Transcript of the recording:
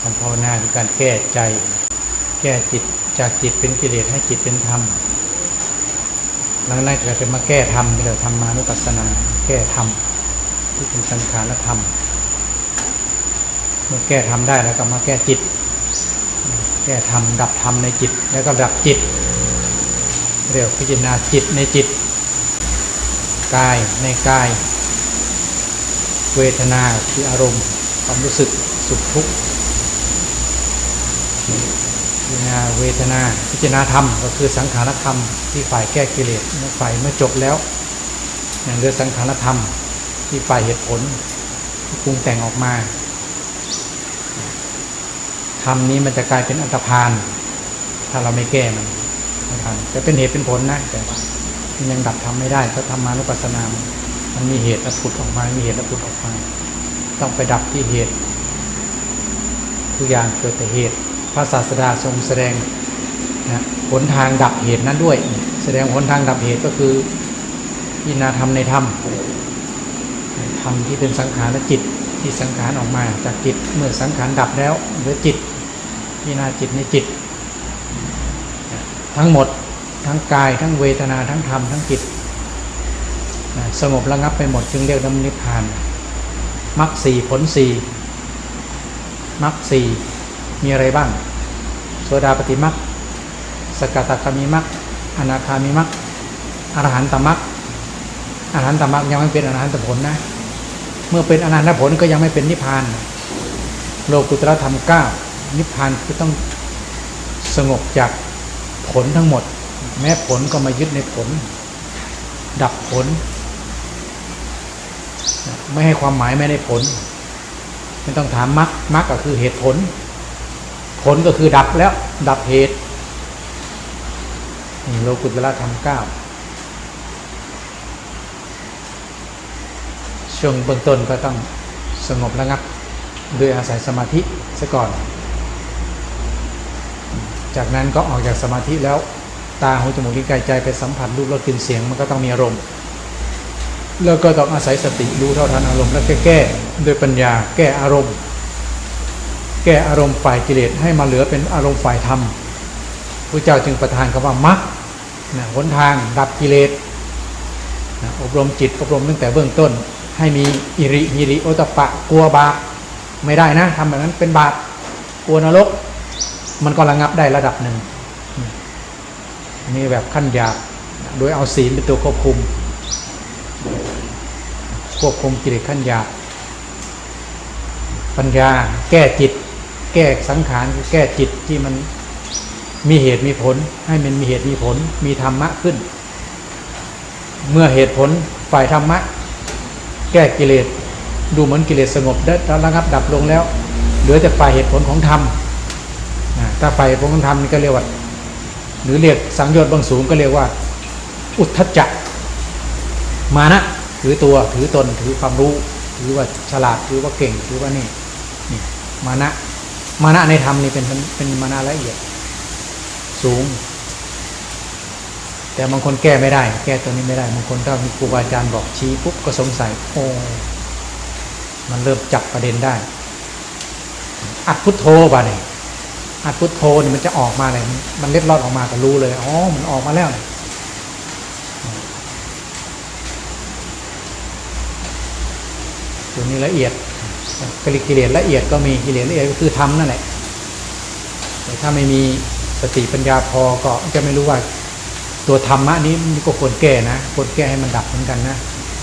การภาวนาคือการแก้ใจ แก้จิตจากจิตเป็นกิเลสให้จิตเป็นธรรมหลังๆก็จะมาแก้ธรรมที่เราทำมานุปัสสนา แก้ธรรมที่เป็นสังขารธรรม เมื่อแก้ธรรมได้แล้วก็มาแก้จิต แก้ธรรมดับธรรมในจิต แล้วก็ดับจิต เรียกพิจารณาจิตในจิต กายในกาย เวทนาคืออารมณ์ความรู้สึกสุขทุกข์ เวทนาพิจารณาธรรมก็คือสังขารธรรมที่ฝ่ายแก้กิเลสฝ่ายเมื่อจบแล้วอย่างเรือสังขารธรรมที่ฝ่ายเหตุผลที่ปรุงแต่งออกมาธรรมนี้มันจะกลายเป็นอันตรพานถ้าเราไม่แก้มันนะครับจะเป็นเหตุเป็นผลนะแต่มันยังดับทำไม่ได้เพราะธรรมานุปัสสนามันมันมีเหตุและผุดออกมา มีเหตุและผุดออกมา ต้องไปดับที่เหตุ ทุกอย่างเกิดแต่เหตุ ระศาสดาทรงแสดงนะหนทางดับเหตุนั้นด้วย แสดงหนทางดับเหตุก็คือพิจาธรรมในธรรมธรรมที่เป็นสังขารและจิตที่สังขารออกมาจากจิตเมื่อสังขารดับแล้วเหลือจิตพิจารณาจิตในจิต ทั้งหมดทั้งกายทั้งเวทนาทั้งธรรมทั้งจิตสงบระงับไปหมดจึงเรียกน้ำนิพพานมรรคสี่ผลสี่มรรคสี่มีอะไรบ้าง โสดาปฏิมรรคสกตาคามีมรรคอนาคามีมรรคอรหันตมรรคอรหันตมรรคยังไม่เป็นอรหันตผลนะ เมื่อเป็นอรหันตผลก็ยังไม่เป็นนิพพาน โลกุตรธรรมเก้านิพพานคือต้องสงบจากผลทั้งหมด แม้ผลก็มายึดในผล ดับผล ไม่ให้ความหมายไม่ได้ผลไม่ต้องถามมรรคมรรคก็คือเหตุผล ผลก็คือดับแล้วดับเหตุโลกุตละธรรมเก้าช่วงเบื้องต้นก็ต้องสงบระงับด้วยอาศัยสมาธิซะก่อน จากนั้นก็ออกจากสมาธิแล้วตาหูจมูกลิ้นกายใจไปสัมผัสรูปรสกลิ่นเสียงมันก็ต้องมีอารมณ์ แล้วก็ต้องอาศัยสติรู้เท่าทันอารมณ์แล้วแก้แก้ด้วยปัญญาแก้อารมณ์ แก้อารมณ์ฝ่ายกิเลสให้มาเหลือเป็นอารมณ์ฝ่ายธรรมพระเจ้าจึงประทานคำว่ามรรคนะหนทางดับกิเลสอบรมจิตอบรมตั้งแต่เบื้องต้น ให้มีอิริหิริโอตปปะกลัวบาปไม่ได้นะทำแบบนั้นเป็นบาปกลัวนรก มันก็ระงับได้ระดับหนึ่งนี่แบบขั้นยาบโดยเอาศีลเป็นตัวควบคุม ควบคุมกิเลสขั้นยาบปัญญาแก้จิต แก้สังขารคือแก้จิตที่มันมีเหตุมีผล ให้มันมีเหตุมีผล มีธรรมะขึ้น เมื่อเหตุผลฝ่ายธรรมะ แก้กิเลสดูเหมือนกิเลสสงบได้ระงับดับลงแล้ว เหลือแต่ฝ่ายเหตุผลของธรรมถ้าฝ่ายเหตุผลของธรรมนี่ก็เรียกว่า หรือเรียกสังโยชน์บางสูงก็เรียกว่า อุทธจักมานะถือตัวถือตนถือความรู้ถือว่าฉลาดถือว่าเก่งถือว่านี่นี่มานะ มานะในธรรมนี่เป็นเป็นมานะละเอียด สูง แต่บางคนแก้ไม่ได้ แก้ตัวนี้ไม่ได้บางคนถ้ามีครูบาอาจารย์บอกชี้ปุ๊บก็สงสัยโอ้มันเริ่มจับประเด็นได้ อัดพุทโธบ่าเนี่ยอัดพุทโธนี่มันจะออกมาเลยมันเล็ดลอดออกมาก็รู้เลยอ๋อมันออกมาแล้วตัวนี้ละเอียด กิเลสละเอียดก็มีกิเลสละเอียดก็คือทำนั่นแหละแต่ถ้าไม่มีสติปัญญาพอก็จะไม่รู้ว่า ตัวธรรมะนี้มันก็ควรแก้นะควรแก้ให้มันดับเหมือนกันนะ